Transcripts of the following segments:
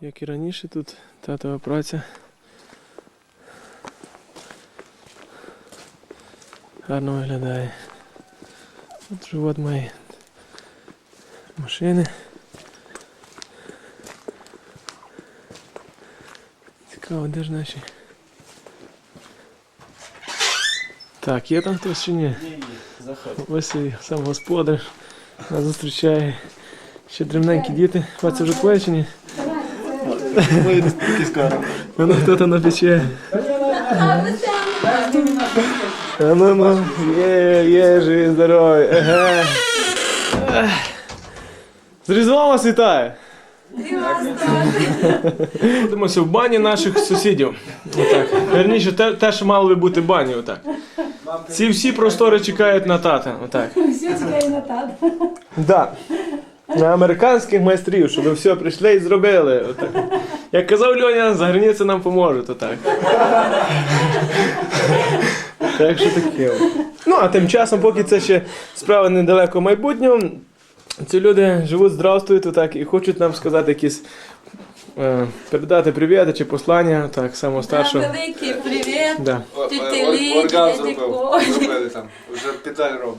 Як і раніше тут татова праця. Гарно виглядає. От живот має машини. Цікаво, де ж наші? Так, є там хтось чи ні? Ось і сам господар нас зустрічає. Ще дрібненькі діти. А вже твоє чи ні? Воно хто там напече. А ну ну, є, є, живі, здорові. Еге. З Різдвом вас вітаю! Будемося в бані наших сусідів. Отак. Верніше, те, те, що мало би бути бані, отак. Ці всі простори чекають на тата. Отак. Всі чекає на тата. Да. На американських майстрів, щоб все прийшли і зробили. Отак. Як казав Льоня, за границя нам поможуть. Отак. Так що таке. Ну, а тим часом, поки це ще справа недалеко майбутнього, ці люди живуть, здравствують отак, і хочуть нам сказати якісь. е, передати привіт чи послання, так, самого старшого. Великий привіт. Да. Орган зробив. Зробили там. Вже педаль робить.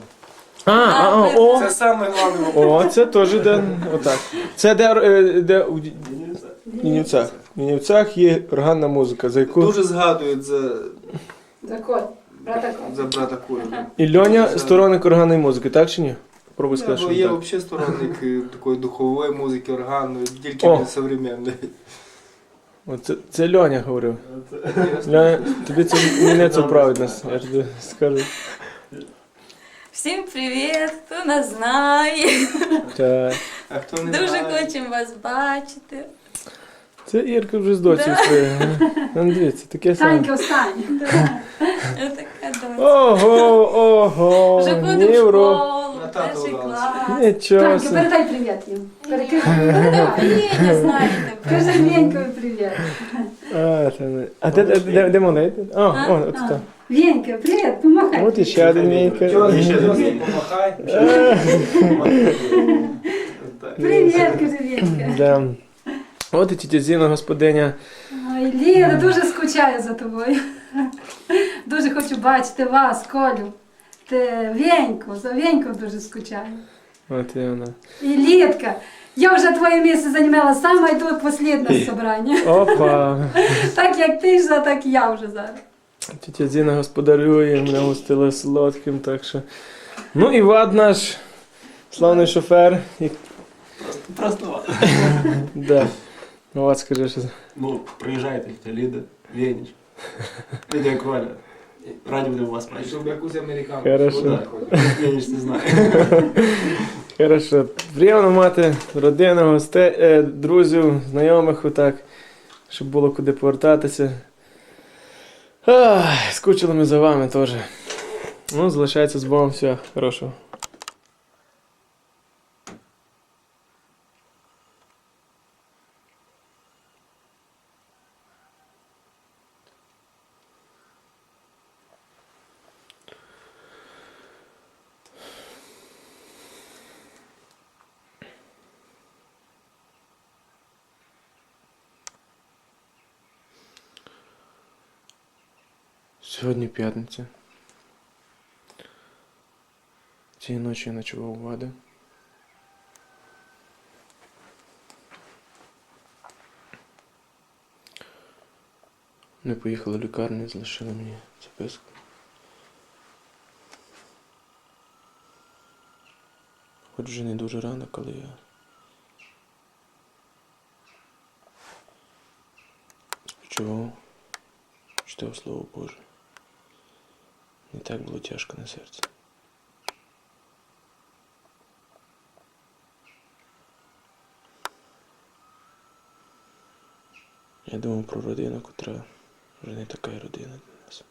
А, а, а, о, Це саме головне. О, це теж де. Отак. Це де, е, де у Ді- Нінівцях. В Нінівцях є органна музика, за яку Дуже згадують за, Закон. Брата кот. за брата Кулю. і Льоня сторонник органної музики, так чи ні? Пробуй сказати, Бо що є не так. взагалі сторонник е, такої духової музики, органної, тільки О. не современної. Оце, це Льоня говорив. Льоня, тобі це мене це вправить нас, я тобі скажу. Всім привіт, хто нас знає. Так. А хто не Дуже знає, хочемо вас бачити. Це Ірка вже з доці Да. своєю. Ну, дивіться, таке саме. Танька, доця. Ого, ого, Вже ходимо в Євро. школу, На перший клас. Нічого. Танька, собі. передай привіт їм. Перекажи. Передай. Ліня знаєте. Кажи Венькові привіт. А, це не- а де, де, де, де вона? А, А? о, от там. Венька, привіт, помахай. От іще один один помахай? Так. Привіт, кажи Венька. Да. От і тітя Зіна, господиня. Ой, Ліна, дуже скучаю за тобою. Дуже хочу бачити вас, Колю. Ти Веньку, за Веньку дуже скучаю. От і вона. І Лідка, я вже твоє місце займала саме йду останнє собрання. Опа. Так як ти ж, так і я вже зараз. Тітя Зіна господарює, мене гостила солодким, так що. Ну і Вад наш славний шофер. І... Просто Да. Ну, Вад скажи, що. ну, приїжджайте, тетя Ліда, Леніч, Лідія Коля. Раді будемо вас бачити. Щоб якусь американку. Хорошо. Леніч не знає. Хорошо. Приємно мати родину, гостей, е, друзів, знайомих отак, щоб було куди повертатися. Ах, скучили ми за вами теж. Ну, залишається з Богом все. Хорошого. Сьогодні п'ятниця. Цієї ночі я ночував у Вади. Ми поїхали в лікарню, залишили мені записку. Хоч вже не дуже рано, коли я спочивав, читав Слово Боже. Не так було тяжко на серці. Я думав про родину, котра вже не така родина для нас.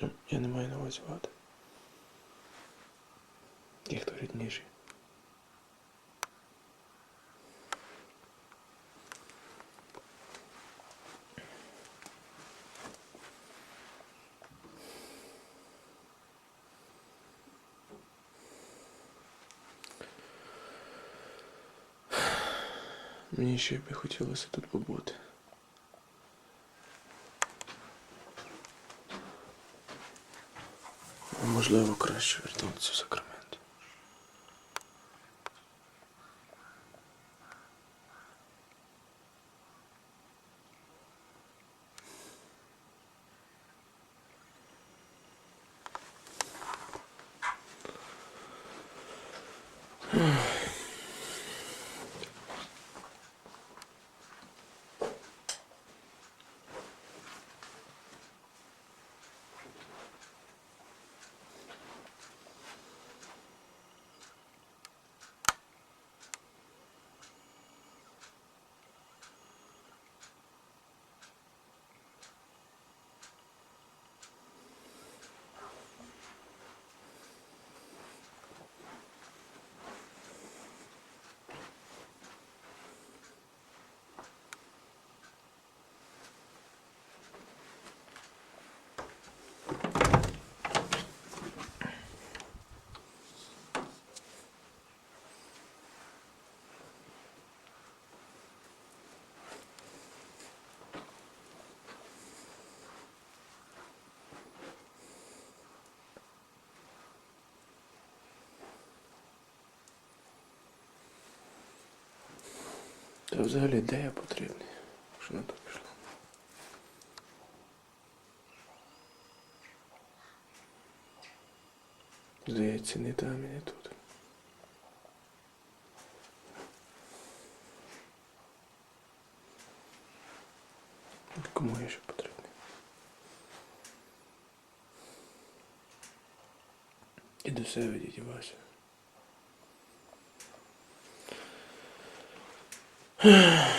Я- Я не маю на увазі вади. Ті, хто рідніші. Мені ще би хотілося тут побути. Можливо, краще вернутися в Сакраменто. Та взагалі де я потрібний? Що на то пішло? Здається, не там і не тут. Кому я ще потрібний? І до себе діді sighs